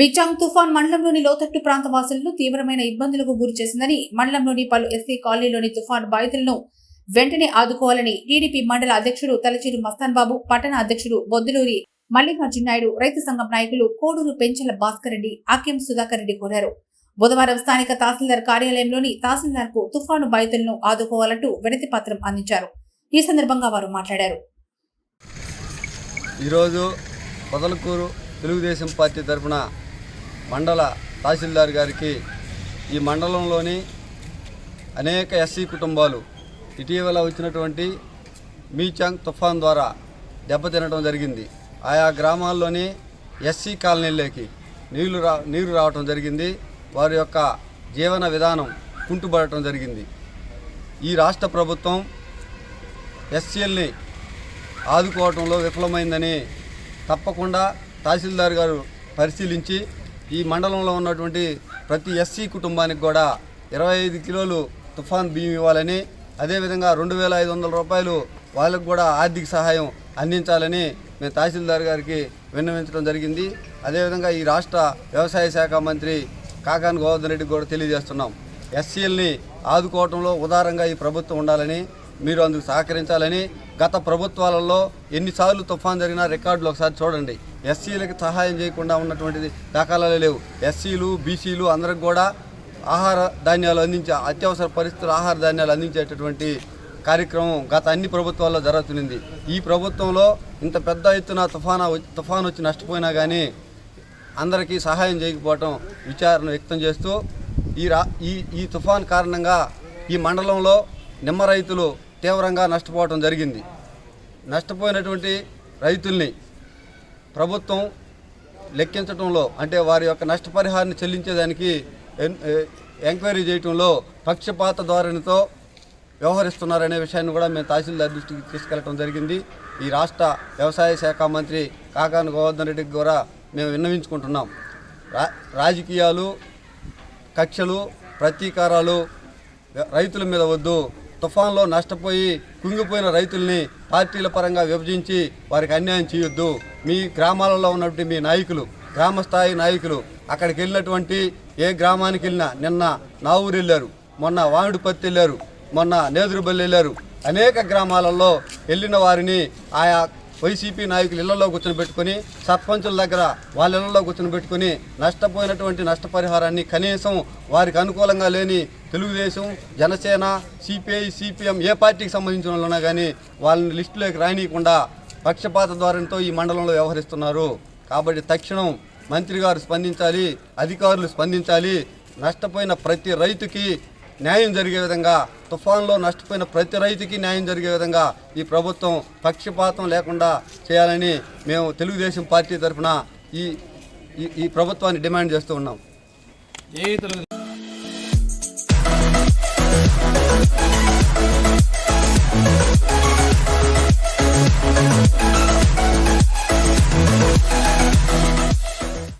బిచాంగ్ తుఫాన్ మండలంలోని లోతట్టు ప్రాంత వాసులను తీవ్రమైన ఇబ్బందులకు గురి చేసిందని మండలంలోని పలు ఎస్సీ కాలనీలోని తుఫాన్ బాధితులను వెంటనే ఆదుకోవాలని టీడీపీ మండల అధ్యక్షుడు తలచూరు మస్తాన్ బాబు పట్టణ అధ్యక్షుడు బొద్దులూరి మల్లికార్జున నాయుడు రైతు సంఘం నాయకులు కోడూరు పెంచల భాస్కర్ రెడ్డి ఆక్యం సుధాకర్ రెడ్డి కోరారు. బుధవారం స్థానిక తహసీల్దార్ కార్యాలయంలోని తహసీల్దార్కు తుఫాను బాధితులను ఆదుకోవాలంటూ వినతి పత్రం అందించారు. ఈ సందర్భంగా వారు మాట్లాడారు. ఈరోజు పొదలకూరు తెలుగుదేశం పార్టీ తరఫున మండల తహసీల్దార్ గారికి ఈ మండలంలోని అనేక ఎస్సీ కుటుంబాలు ఇటీవల వచ్చినటువంటి మీచాంగ్ తుఫాన్ ద్వారా దెబ్బతినడం జరిగింది. ఆయా గ్రామాల్లోని ఎస్సీ కాలనీలోకి నీళ్ళు రా నీరు రావటం జరిగింది. వారి యొక్క జీవన విధానం కుంటుపడటం జరిగింది. ఈ రాష్ట్ర ప్రభుత్వం ఎస్సీఎల్ని ఆదుకోవటంలో విఫలమైందని తప్పకుండా తహసీల్దార్ గారు పరిశీలించి ఈ మండలంలో ఉన్నటువంటి ప్రతి ఎస్సీ కుటుంబానికి కూడా ఇరవై ఐదు కిలోలు తుఫాన్ బియ్యం ఇవ్వాలని అదేవిధంగా రెండు వేల ఐదు వందల రూపాయలు వాళ్ళకు కూడా ఆర్థిక సహాయం అందించాలని మేము తహసీల్దార్ గారికి విన్నవించడం జరిగింది. అదేవిధంగా ఈ రాష్ట్ర వ్యవసాయ శాఖ మంత్రి కాకాని గోవర్ధన్ రెడ్డికి కూడా తెలియజేస్తున్నాం. ఎస్సీల్ని ఆదుకోవటంలో ఉదారంగా ఈ ప్రభుత్వం ఉండాలని మీరు అందుకు సహకరించాలని గత ప్రభుత్వాలలో ఎన్నిసార్లు తుఫాన్ జరిగినా రికార్డులు ఒకసారి చూడండి. ఎస్సీలకి సహాయం చేయకుండా ఉన్నటువంటిది దాఖలాలు లేవు. ఎస్సీలు బీసీలు అందరికి కూడా ఆహార ధాన్యాలు అందించే అత్యవసర పరిస్థితులు ఆహార ధాన్యాలు అందించేటటువంటి కార్యక్రమం గత అన్ని ప్రభుత్వాల్లో జరుగుతుంది ఈ ప్రభుత్వంలో ఇంత పెద్ద ఎత్తున తుఫానా తుఫాన్ వచ్చి నష్టపోయినా కానీ అందరికీ సహాయం చేయకపోవటం విచారణ వ్యక్తం చేస్తూ ఈ రా ఈ ఈ తుఫాన్ కారణంగా ఈ మండలంలో నిమ్మ రైతులు తీవ్రంగా నష్టపోవటం జరిగింది. నష్టపోయినటువంటి రైతుల్ని ప్రభుత్వం లెక్కించడంలో అంటే వారి యొక్క నష్టపరిహారాన్ని చెల్లించేదానికి ఎన్- ఎంక్వైరీ చేయటంలో పక్షపాత ధోరణితో వ్యవహరిస్తున్నారనే విషయాన్ని కూడా మేము తహసీల్దార్ దృష్టికి తీసుకెళ్ళడం జరిగింది. ఈ రాష్ట్ర వ్యవసాయ శాఖ మంత్రి కాకాని గోవర్ధన్ రెడ్డికి కూడా మేము విన్నవించుకుంటున్నాం. రా రాజకీయాలు కక్షలు ప్రతీకారాలు రైతుల మీద వద్దు. తుఫాన్లో నష్టపోయి కుంగిపోయిన రైతుల్ని పార్టీల పరంగా విభజించి వారికి అన్యాయం చేయొద్దు. మీ గ్రామాలలో ఉన్నటువంటి మీ నాయకులు గ్రామ స్థాయి నాయకులు అక్కడికి వెళ్ళినటువంటి ఏ గ్రామానికి వెళ్ళినా నిన్న నావూరు వెళ్ళారు మొన్న వామిడిపత్తి వెళ్ళారు మొన్న నేదురుబల్లి వెళ్ళారు. అనేక గ్రామాలలో వెళ్ళిన వారిని ఆయా వైసీపీ నాయకులు ఇళ్ళలో కూర్చొని సర్పంచుల దగ్గర వాళ్ళ ఇళ్ళలో కూర్చొని నష్టపోయినటువంటి నష్టపరిహారాన్ని కనీసం వారికి అనుకూలంగా లేని తెలుగుదేశం జనసేన సిపిఐ సిపిఎం ఏ పార్టీకి సంబంధించిన వాళ్ళున్నా కానీ వాళ్ళని లిస్టులోకి రానియకుండా పక్షపాత ద్వారంతో ఈ మండలంలో వ్యవహరిస్తున్నారు. కాబట్టి తక్షణం మంత్రి గారు స్పందించాలి అధికారులు స్పందించాలి. నష్టపోయిన ప్రతి రైతుకి న్యాయం జరిగే విధంగా తుఫాన్లో నష్టపోయిన ప్రతి రైతుకి న్యాయం జరిగే విధంగా ఈ ప్రభుత్వం పక్షపాతం లేకుండా చేయాలని మేము తెలుగుదేశం పార్టీ తరఫున ఈ ఈ- ఈ ప్రభుత్వాన్ని డిమాండ్ చేస్తూ ఉన్నాం.